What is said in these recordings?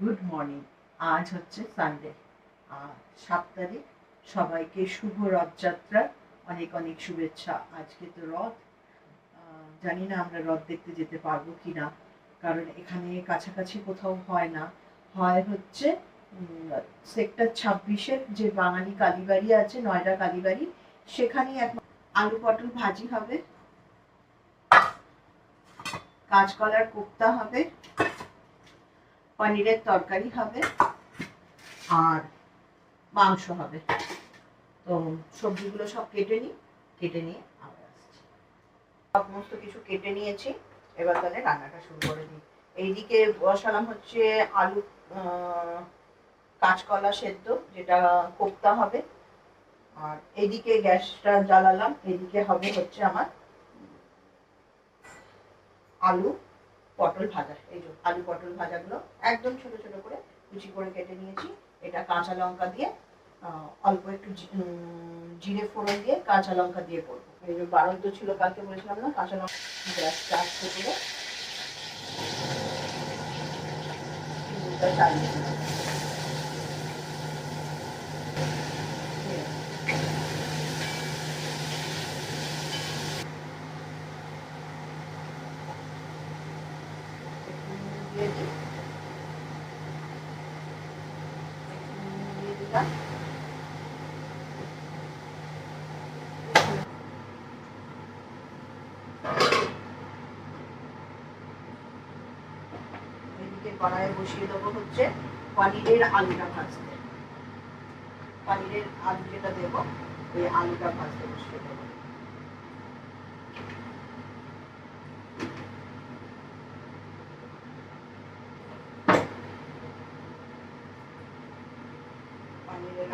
Good morning. আজ হচ্ছে Sunday সাত তারিখ। সবাইকে শুভ রথযাত্রা। অনেক অনেক শুভেচ্ছা। আজকে তো রথ। জানি না আমরা রথ দেখতে যেতে পারব কি না কারণ এখানে কাছাকাছি কোথাও হয় না। হয় হচ্ছে সেক্টর ছাব্বিশের যে বাঙালি কালীবাড়ি আছে, নয়ডা কালীবাড়ি, সেখানেই এক আলু পটল ভাজি হবে। কাঁচকলার কোপ্তা হবে। পনিরের তরকারি হবে আর মাংস হবে। তো সবজিগুলো সব কেটে নিই, কেটে নিয়ে আবার আসছি। সমস্ত কিছু কেটে নিয়েছি, এবার তাহলে রান্নাটা শুরু করে দিই। এইদিকে বসালাম হচ্ছে আলু কাঁচকলা সেদ্ধ, যেটা কোপ্তা হবে। আর এইদিকে গ্যাসটা জ্বালালাম এদিকে হবে হচ্ছে আমার আলু। পটল ভাজা, এই যে আলু পটল ভাজাগুলো একদম ছোট ছোট করে কুচি করে কেটে নিয়েছি। এটা কাঁচা লঙ্কা দিয়ে অল্প একটু জিরে ফোড়ন দিয়ে কাঁচা লঙ্কা দিয়ে করব। এই যে বারন্ত ছিল কালকে বলেছিলাম না, কাঁচা লঙ্কা গ্যাসটা আস্তে করে চালিয়ে দিলাম। একটু নুন দিয়ে দিই একটু নুন দিয়ে দিলাম এদিকে কড়াইয়ে বসিয়ে দেবো হচ্ছে পনিরের আলুটা ভাজতে। পনিরের আলু যেটা দেবো ওই আলুটা ভাজতে বসিয়ে দেবো।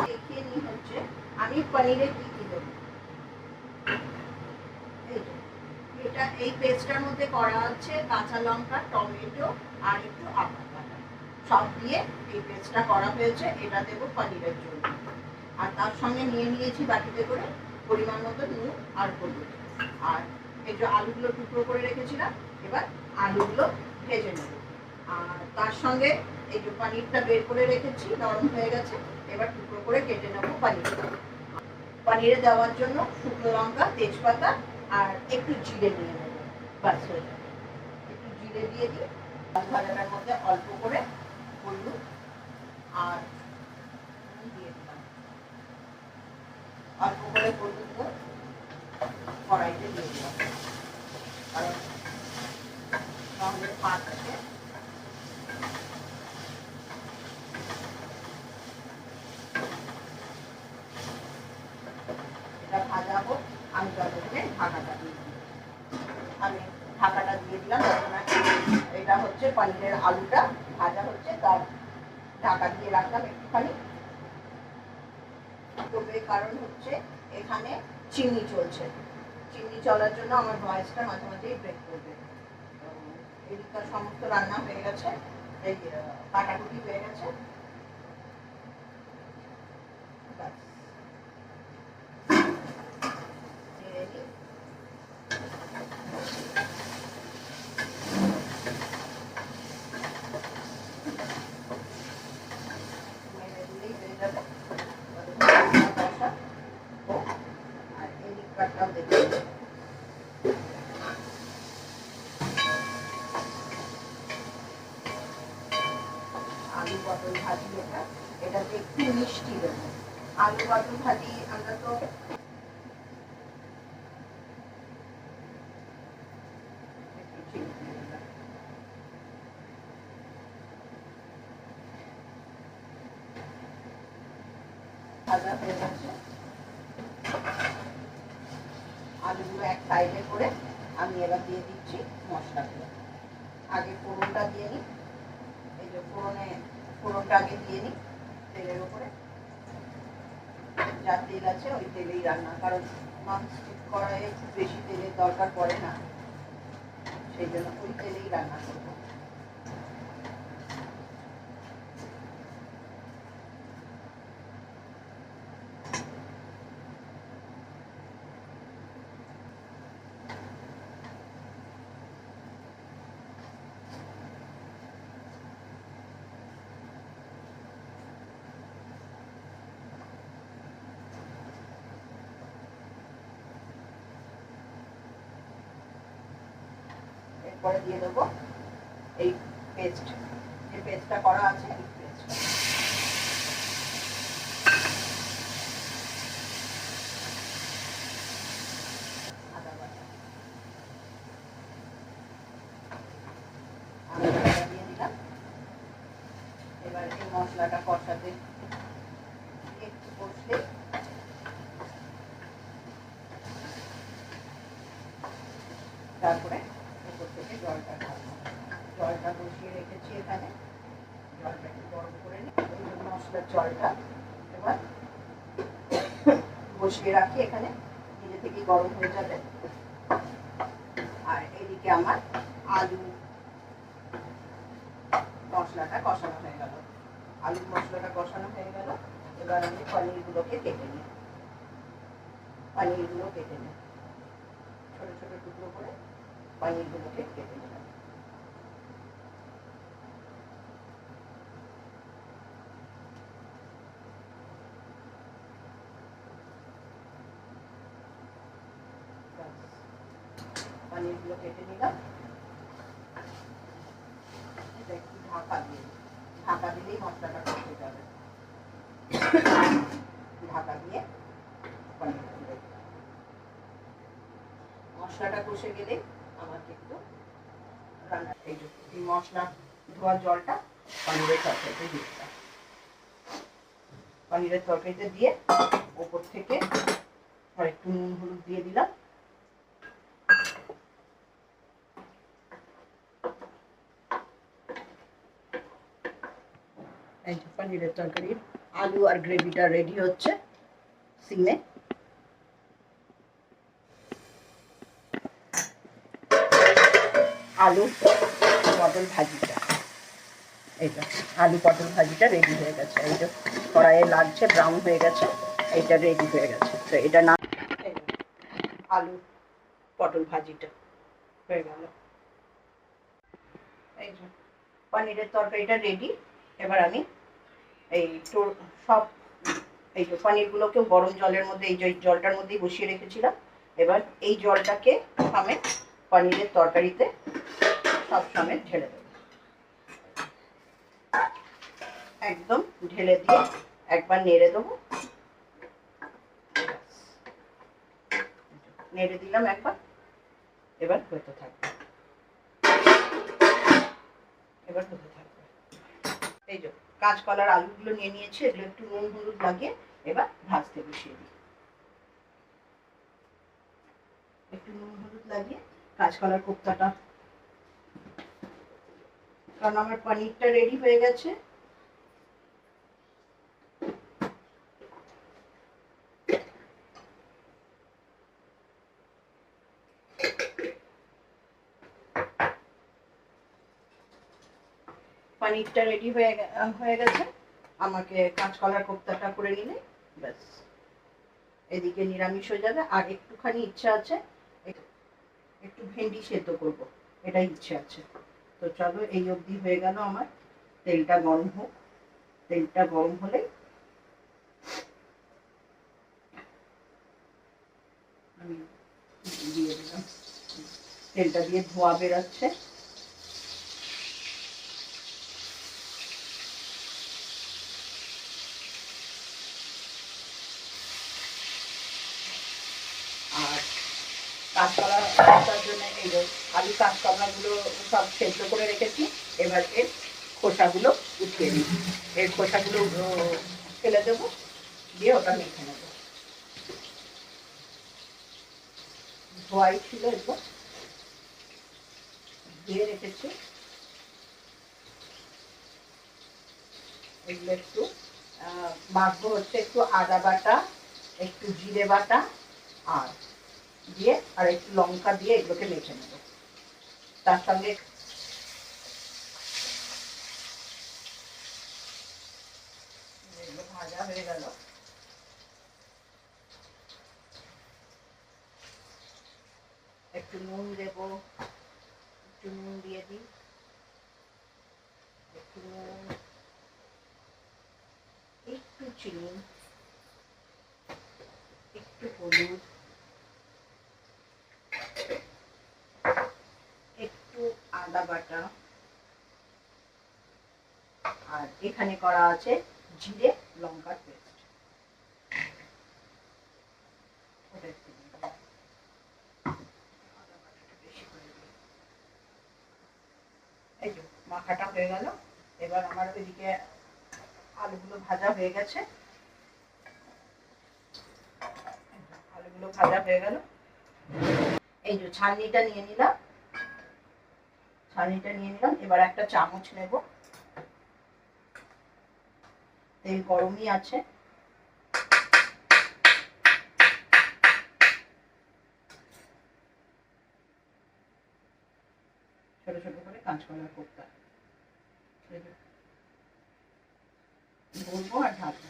দেখিয়ে হচ্ছে, আমি পনিরে কি কি দেবো? এই পেস্টটার মধ্যে করা আছে কাঁচা লঙ্কা, টমেটো আর একটু বাটা সব দিয়ে এই পেস্টটা করা হয়েছে, এটা দেবো পনিরের জন্য। আর তার সঙ্গে নিয়ে নিয়েছি বাটিতে করে পরিমাণ মতো নুন আর হলুদ। আর এই যে আলুগুলো টুকরো করে রেখেছিলাম, এবার আলুগুলো ভেজে নেব। আর তার সঙ্গে এই যে পনিরটা বের করে রেখেছি, নরম হয়ে গেছে, এবার টুকরো করে কেটে নেব পনিরটা। পনিরে দেওয়ার জন্য শুকনো লঙ্কা, তেজপাতা আর একটু জিরে নিয়ে নেব বাস হয়ে যাবে। একটু জিরে দিয়ে দিই ভাজাটার মধ্যে অল্প করে হলুদ অল্প করে কড়াইতে দিয়ে দিলাম। কারণ এটা ভাজাবো আমি ততক্ষণে ঢাকাটা দিয়ে দিই আমি ঢাকাটা দিয়ে দিলাম এটা হচ্ছে পনিরের আলুটা, ভাজা হচ্ছে, তার ঢাকা দিয়ে রাখলাম একটুখানি। তবে কারণ হচ্ছে এখানে চিনি চলছে। চিনি চলার জন্য আমার ভয়েসটা মাঝে মাঝেই ব্রেক করবে। তো এদিককার সমস্ত রান্না হয়ে গেছে, এই কাটাকুটি হয়ে গেছে। ব্যাস। দিয়ে দিই। মেরে দিলেই হয়ে যাবে বসা হোক। আর এদিক কাটটাও দেখে আলু পটল ভাজি এটা এটাতে একটু মিষ্টি দেবো আলু পটল ভাজি আমরা তো একটু চিনি দিয়ে দিলাম। আলুগুলো এক সাইডে করে আমি এবার দিয়ে দিচ্ছি মশলাগুলো। আগে ফোড়নটা দিয়ে নিই। এই যে ফোড়নে, ফোড়নটা আগে দিয়ে নিই তেলের উপরে। যা তেল আছে ওই তেলেই রান্না। কারণ ননস্টিক কড়াইয়ে বেশি তেলের দরকার পড়ে না। সেই জন্য ওই তেলেই রান্না করব। তারপরে দিয়ে দেবো। এই পেস্ট যে পেস্টটা করা আছে তারপরে উপর থেকে জলটা ঢালবো জলটা বসিয়ে রেখেছি এখানে জলটা একটু গরম করে নিই এই যে মশলার জলটা এবার বসিয়ে রাখি এখানে, নিজে থেকেই গরম হয়ে যাবে। আর এদিকে আমার আলু মশলাটা কষানো হয়ে গেল। আলু মশলাটা কষানো হয়ে গেল। এবার আমি পনিরগুলোকে কেটে নিই। পনিরগুলো কেটে নিই। ছোট ছোট টুকরো করে পনিরগুলোকে কেটে নিলাম। পনিরগুলো কেটে নিলাম। এটা মশলাটা কষে যাবে। গেলে রান্না এই মশলা ধোয়া জলটা পনিরের তরকারিতে দিয়ে দিলাম। পনিরের তরকারিতে দিয়ে ওপর থেকে আর একটু নুন হলুদ দিয়ে দিলাম এই যে পনিরের তরকারি, আলু আর গ্রেভিটা রেডি হচ্ছে সিমে। আলু, পটল ভাজিটা। এইটা আলু, পটল ভাজিটা রেডি হয়ে গেছে। এই যে, কড়াইয়ে লাগছে ব্রাউন হয়ে গেছে, এইটা রেডি হয়ে গেছে। তো এটা না আলু, পটল ভাজিটা হয়ে গেল। এই যে, পনিরের তরকারিটা রেডি এবার আমি এই সব এই যে পনিরগুলোকেও গরম জলের মধ্যে, এই যে জলটার মধ্যেই বসিয়ে রেখেছিলাম। এবার এই জলটাকে সামে পনিরের তরকারিতে সব সমেত ঢেলে দেবো। একদম ঢেলে দিয়ে একবার নেড়ে দেবো। নেড়ে দিলাম একবার, এবার হতে থাকবে। এবার হতে থাকবে। এই যে কাঁচকলার আলুগুলো নিয়ে নিয়েছি, এগুলো একটু নুন হলুদ লাগিয়ে এবার ভাজতে বসিয়ে দিই। একটু নুন হলুদ লাগিয়ে কাঁচকলার কোপ্তাটা। কারণ আমার পনিরটা রেডি হয়ে গেছে। পনিরটা রেডি হয়ে হয়ে গেছে। আমাকে কাঁচকলার কোপ্তাটা করে নিলে, ব্যাস। এদিকে নিরামিষ হয়ে যাবে, আর একটুখানি ইচ্ছা আছে একটু ভেন্ডি সেদ্ধ করব, এটাই ইচ্ছে আছে। তো চলো, এই অবধি হয়ে গেল আমার। তেলটা গরম হোক, তেলটা গরম হলে আমি দিয়ে দিলাম। তেলটা দিয়ে ধোয়া বেরোচ্ছে আর জন্য এই আলু সব সেদ্ধ করে রেখেছি, এবার এর খোসাগুলো উঠিয়ে এর খোসাগুলো ফেলে দেবো, দিয়ে ওটা মেখে নেব। ধোয়াই ছিল এগুলো দিয়ে রেখেছি। এগুলো একটু মাখবো হচ্ছে একটু আদা বাটা, একটু জিরে বাটা, আর দিয়ে আর একটু লঙ্কা দিয়ে এগুলোকে মেখে নেব। তার সঙ্গে একটু নুন দেব, একটু নুন দিয়ে দিই। একটু নুন, একটু চিনি একটু হলুদ একটু বাটা আর এখানে করা আছে জিরে লঙ্কার পেস্ট। মাখাটা হয়ে গেল। এবার আমার ওইদিকে আলুগুলো ভাজা হয়ে গেছে। আলুগুলো ভাজা হয়ে গেল। এই যে ছাননিটা নিয়ে নিলাম। ছাননিটা নিয়ে নিলাম। এবার একটা চামচ নেব। তেল গরমই আছে। ছোট ছোট করে কাঁচকলার কোপ্তা বলব আর ঢাকবো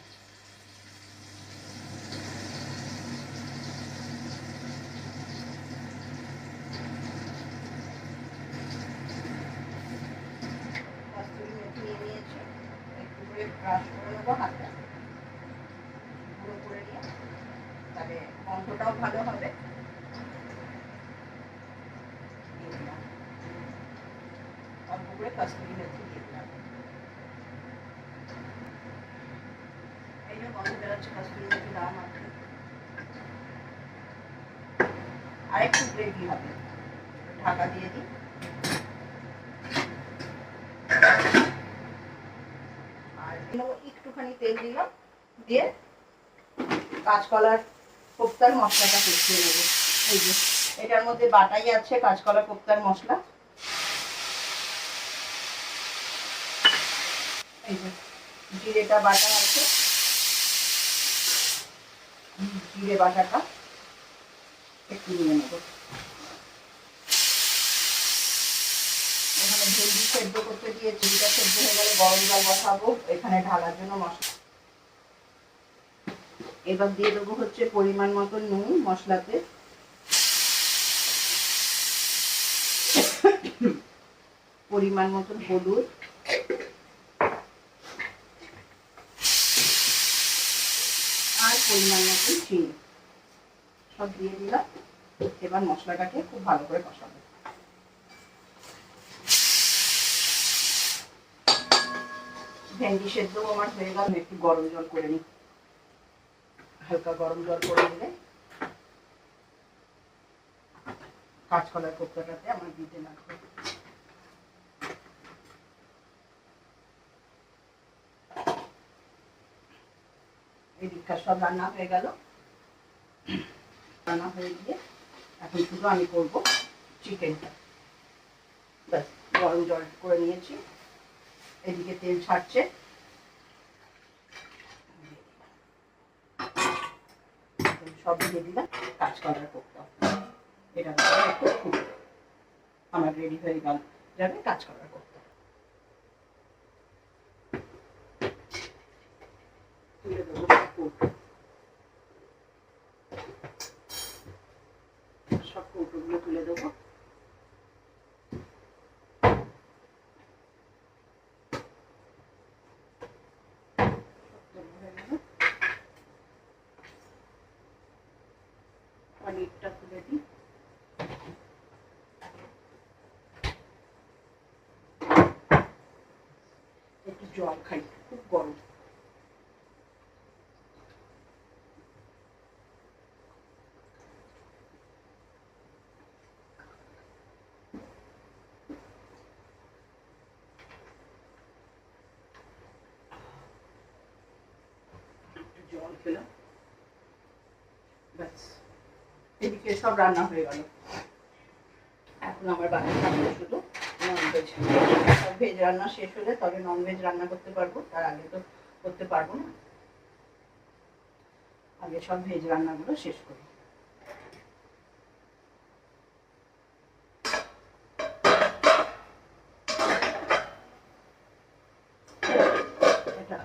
কস্তুরি মেথি নিয়ে নিয়েছি একটু করে নিয়ে তাহলে গন্ধটাও ভালো হবে অল্প করে কস্তুরি মেথি দিয়ে দিলাম এই যে গন্ধ বেরোচ্ছে কস্তুরি মেথি দাম আছে আরেকটু গ্রেভি হবে। ঢাকা দিয়ে দিই। একটুখানি তেল দিলাম, দিয়ে কাঁচকলার কোপ্তার মশলাটা কষিয়ে নেব এই যে, এটার মধ্যে বাটাই আছে, কাঁচকলা কোপ্তার মশলা। এই যে, জিরেটা বাটা আছে। জিরে বাটাটা একটু নিয়ে নেব এখানে ভেন্ডি সেদ্ধ করতে দিয়ে চিনিটা সেদ্ধ হয়ে গেলে গরম জল বসাবো। এখানে ঢালার জন্য মশলা। এবার দিয়ে দেবো হচ্ছে পরিমাণ মতো নুন মশলাতে। পরিমাণ মতন হলুদ। আর পরিমাণ মতন চিনি। সব দিয়ে দিলাম। এবার মশলাটাকে খুব ভালো করে কষাবো। ভেন্ডি সেদ্ধ আমার হয়ে গেল, একটু গরম জল করে নিই। হালকা গরম জল করে দিলে কাঁচকলার কোপ্তাটাতে আমার দিতে লাগবে। এদিকটা সব রান্না হয়ে গেল। রান্না হয়ে গিয়ে এখন শুধু আমি করব চিকেনটা ব্যাস, গরম জল করে নিয়েছি। এদিকে তেল ছাড়ছে সব দিয়ে দিলাম কাঁচকলার কোপ্তা এটা একটু ফুটবে। আমার রেডি হয়ে গেল যাবে কাঁচকলার কোপ্তা তুলে দেবো। সব কৌটোগুলো তুলে দেবো পনিরটা তুলে দিই একটু জল খাই খুব গরম একটু জল খেলাম ব্যাস এদিকে সব রান্না হয়ে গেল। এখন আমার বাকি থাকবে শুধু ননভেজ সব ভেজ রান্না শেষ হলে তবে ননভেজ রান্না করতে পারব, তার আগে তো করতে পারব না। আগে সব ভেজ রান্নাগুলো শেষ করি এটা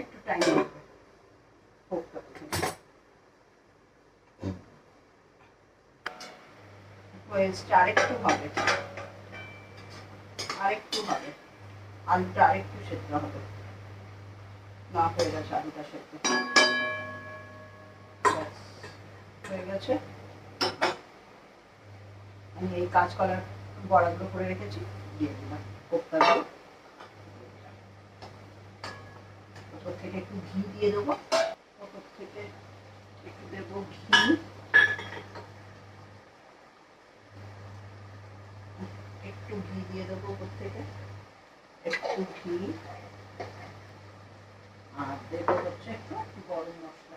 একটু টাইম লাগবে হোক ততক্ষণ। হয়েছে, আরেকটু হবে। আরেকটু হবে। আলুটা আরেকটু সেদ্ধ হবে। না, হয়ে গেছে আলুটা সেদ্ধ। হয়ে গেছে। আমি এই কাঁচকলার বড়াগুলো করে রেখেছি, দিয়ে দিলাম কোপ্তা দিয়ে ওপর থেকে একটু ঘি দিয়ে দেবো ওপর থেকে একটু দেবো ঘি একটু ঘি দিয়ে দেবো। একটু ঘি, আর দেবো হচ্ছে একটু গরম মশলা।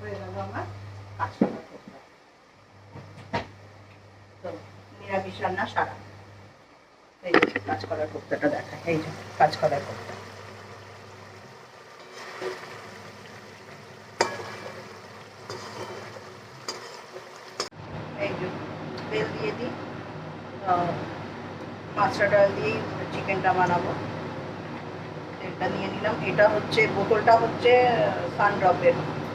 হয়ে গেল আমার কোপ্তাটা দেখায় এই যে কাঁচকলার কোপ্তা এই যে তেল দিয়ে দিই। মাছটা ডাল দিয়েই চিকেনটা বানাবো। তেলটা নিয়ে নিলাম। এটা হচ্ছে, বোতলটা হচ্ছে সানড্রপের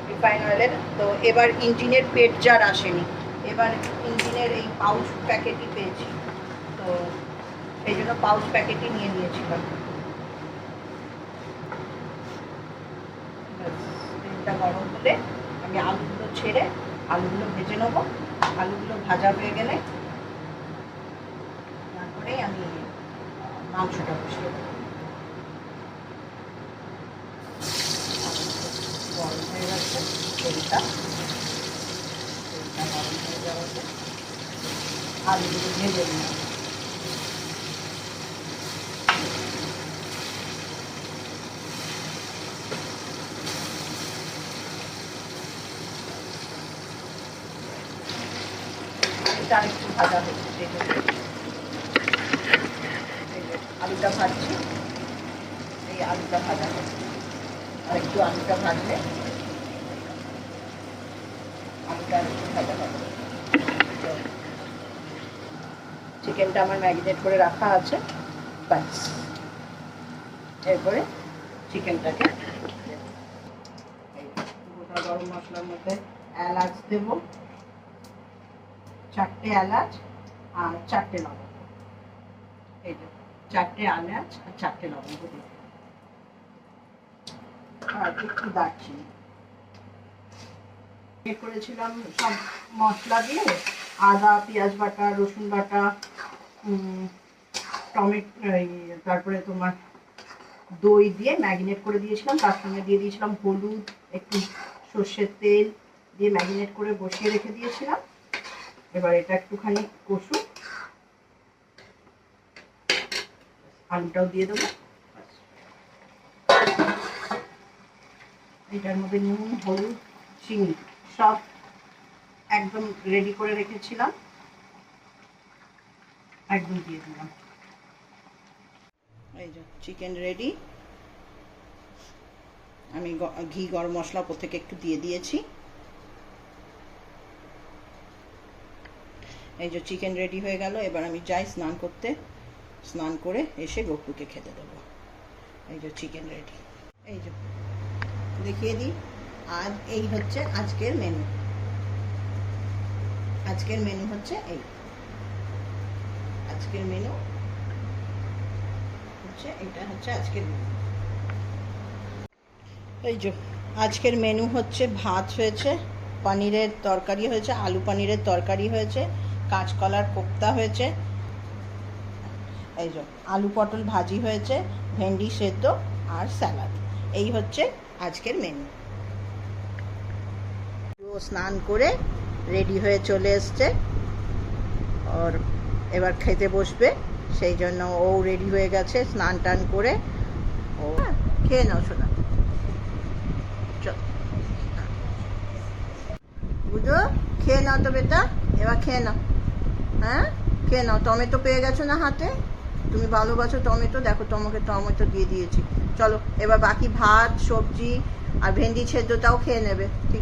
রিফাইন অয়েলের তো এবার ইঞ্জিনের পেট জার আসেনি, এবার ইঞ্জিনের এই পাউচ প্যাকেটই পেয়েছি। তো এই জন্য পাউচ প্যাকেটই নিয়ে নিয়েছিলাম। গরম হলে আমি আলুগুলো ছেড়ে আলুগুলো ভেজে নেব। আলুগুলো ভাজা হয়ে গেলে তারপরেই আমি মাংসটা বসিয়ে দেবো গরম হয়ে গেছে, তেলটা। তেলটা গরম হয়ে যাওয়াতে আলুগুলো ভেজে নিলাম আলুটা আরেকটু ভাজা হচ্ছে এই যে। এই যে আলুটা ভাজছি এই আলুটা ভাজা হচ্ছে আর একটু আলুটা ভাজলে আলুটা আরেকটু ভাজা হবে চিকেনটা আমার ম্যারিনেট করে রাখা আছে। ব্যাস। এরপরে চিকেনটাকে গোটা গরম মশলার মধ্যে এলাচ দেবো। চারটে এলাচ আর চারটে লবঙ্গ। এই চারটে এলাচ আর চারটে লবঙ্গ দিই আর একটু দারচিনি। করেছিলাম সব মশলা দিয়ে আদা, পেঁয়াজ বাটা, রসুন বাটা টমেটো তারপরে তোমার দই দিয়ে ম্যাগিনেট করে দিয়েছিলাম। তার সঙ্গে দিয়ে দিয়েছিলাম হলুদ, একটু সর্ষের তেল দিয়ে ম্যাগিনেট করে বসিয়ে রেখে দিয়েছিলাম। এবার এটা একটুখানি কষু আলুটাও দিয়ে দেবো। এটার মধ্যে নুন, হলুদ, চিনি, সব একদম রেডি করে রেখেছিলাম। একদম দিয়ে দিলাম। এই যে চিকেন রেডি আমি ঘি, গরম মশলা ওপর থেকে একটু দিয়ে দিয়েছি। এই যে চিকেন রেডি হয়ে গেল। এবার আমি যাই স্নান করতে। স্নান করে এসে গপুকে খেতে দেবো। এই যে চিকেন রেডি এই যে, দেখিয়ে দিই। আজ এই হচ্ছে আজকের মেনু আজকের মেনু হচ্ছে এই। আজকের মেনু হচ্ছে, এটা হচ্ছে আজকের মেনু এই যে, আজকের মেনু হচ্ছে ভাত হয়েছে, পনিরের তরকারি হয়েছে, আলু পনিরের তরকারি হয়েছে, কাঁচকলার কোপ্তা হয়েছে। এই যে, আলু পটল ভাজি হয়েছে, ভেন্ডি সেদ্ধ আর স্যালাড। এই হচ্ছে আজকের মেনু স্নান করে রেডি হয়ে চলে এসছে। ওর এবার খেতে বসবে, সেই জন্য ও রেডি হয়ে গেছে স্নান টান করে। ও, খেয়ে নাও শোনা বুঝো খেয়ে নাও তো বেটা, এবার খেয়ে নাও। হ্যাঁ? খেয়ে নাও। টমেটো পেয়ে গেছো না হাতে? তুমি ভালোবাসো টমেটো, দেখো তোমাকে টমেটো দিয়ে দিয়েছি। চলো, এবার বাকি ভাত, সবজি আর ভেন্ডি সেদ্ধটাও খেয়ে নেবে, ঠিক আছে?